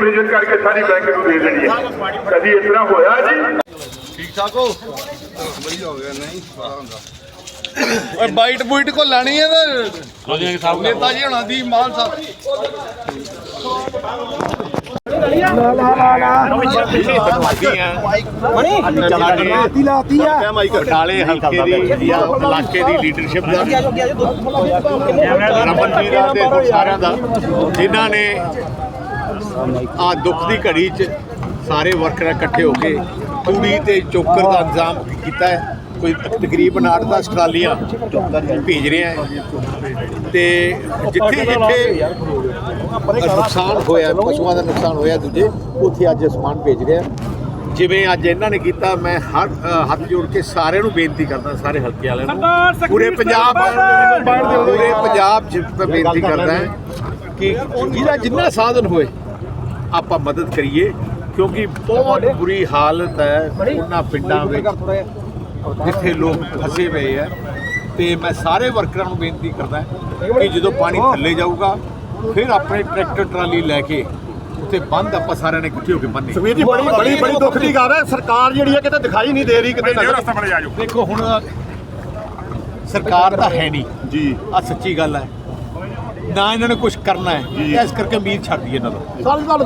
Diesel ਕਰਕੇ ਸਾਰੀ bank ਨੂੰ ਦੇ ਦੇਣੀ ਹੈ। ਕਦੀ ਇਸ ਤਰ੍ਹਾਂ ਹੋਇਆ ਜੀ? ਠੀਕ ਠਾਕ ਹੋ? ਵਧੀਆ ਹੋ ਗਿਆ ਨਹੀਂ ਓਏ ਬਾਈਟ ਬੂਈਟ ਕੋ ਲੈਣੀ ਹੈ ਤਾਂ? ਨੇਤਾ ਜੀ ਹੁਣਾਂ ਦੀ। ਮਾਨ ਸਾਹਿਬ ਬਟਾਲੇ ਹਲਕੇ ਦੀ ਇਲਾਕੇ ਦੀ ਲੀਡਰਸ਼ਿਪ ਦਾ ਰਮਨਜੀਤ ਦਾ ਸਾਰਿਆਂ ਦਾ ਜਿਨ੍ਹਾਂ ਨੇ ਆ ਦੁੱਖ ਦੀ ਘੜੀ 'ਚ ਸਾਰੇ ਵਰਕਰ ਇਕੱਠੇ ਹੋ ਕੇ ਤੂੜੀ ਤੇ ਚੋਕਰ ਦਾ ਇੰਤਜ਼ਾਮ ਕੀਤਾ ਹੈ। ਕੋਈ ਤਕਰੀਬਨ 8-10 ਟਰਾਲੀਆਂ ਭੇਜ ਰਿਹਾ ਹੈ ਤੇ ਜਿੱਥੇ ਜਿੱਥੇ ਨੁਕਸਾਨ ਹੋਇਆ ਪਸ਼ੂਆਂ ਦਾ ਨੁਕਸਾਨ ਹੋਇਆ ਦੂਜੇ ਉੱਥੇ ਅੱਜ ਸਮਾਨ ਭੇਜ ਰਿਹਾ ਜਿਵੇਂ ਅੱਜ ਇਹਨਾਂ ਨੇ ਕੀਤਾ ਮੈਂ ਅ, ਹੱਥ ਜੋੜ ਕੇ ਸਾਰਿਆਂ ਨੂੰ ਬੇਨਤੀ ਕਰਦਾ ਸਾਰੇ ਹਲਕੇ ਵਾਲਿਆਂ ਨੂੰ। ਪੂਰੇ ਪੰਜਾਬ ਪੂਰੇ ਪੰਜਾਬ 'ਚ ਬੇਨਤੀ ਕਰਦਾ ਕਿ ਜਿਹਦਾ ਜਿੰਨਾ ਸਾਧਨ ਹੋਏ ਆਪਾਂ ਮਦਦ ਕਰੀਏ ਕਿਉਂਕਿ ਬਹੁਤ ਬੁਰੀ ਹਾਲਤ ਹੈ ਉਹਨਾਂ ਪਿੰਡਾਂ ਵਿੱਚ ਜਿੱਥੇ ਲੋਕ ਫਸੇ ਹੋਏ ਆ। ਤੇ ਮੈਂ ਸਾਰੇ ਵਰਕਰਾਂ ਨੂੰ ਬੇਨਤੀ ਕਰਦਾ ਕਿ ਜਦੋਂ ਪਾਣੀ ਥੱਲੇ ਜਾਊਗਾ ਫਿਰ ਆਪਣੇ ਟਰੈਕਟਰ ਟਰਾਲੀ ਲੈ ਕੇ ਉੱਥੇ ਬੰਦ ਆਪਾਂ ਸਾਰਿਆਂ ਨੇ ਇਕੱਠੇ ਹੋ ਕੇ ਬੰਨੇ। ਸੁਮੀਰ ਜੀ ਬੜੀ ਬੜੀ ਬੜੀ ਦੁੱਖ ਦੀ ਗੱਲ ਹੈ। ਸਰਕਾਰ ਜਿਹੜੀ ਹੈ ਕਿਤੇ ਦਿਖਾਈ ਨਹੀਂ ਦੇ ਰਹੀ ਕਿਤੇ ਨਜ਼ਰ ਰਸਤਾ ਬਣ ਜਾਓ। ਦੇਖੋ ਹੁਣ ਸਰਕਾਰ ਤਾਂ ਹੈ ਨਹੀਂ। ਜੀ। ਆ ਸੱਚੀ ਗੱਲ ਹੈ। ਨਾ ਇਹਨਾਂ ਨੇ ਕੁਝ ਕਰਨਾ ਹੈ। ਇਸ ਕਰਕੇ ਉਮੀਦ ਛੱਡ ਦਈਏ ਇਹਨਾਂ ਤੋਂ। ਸਾਰੀ ਗੱਲ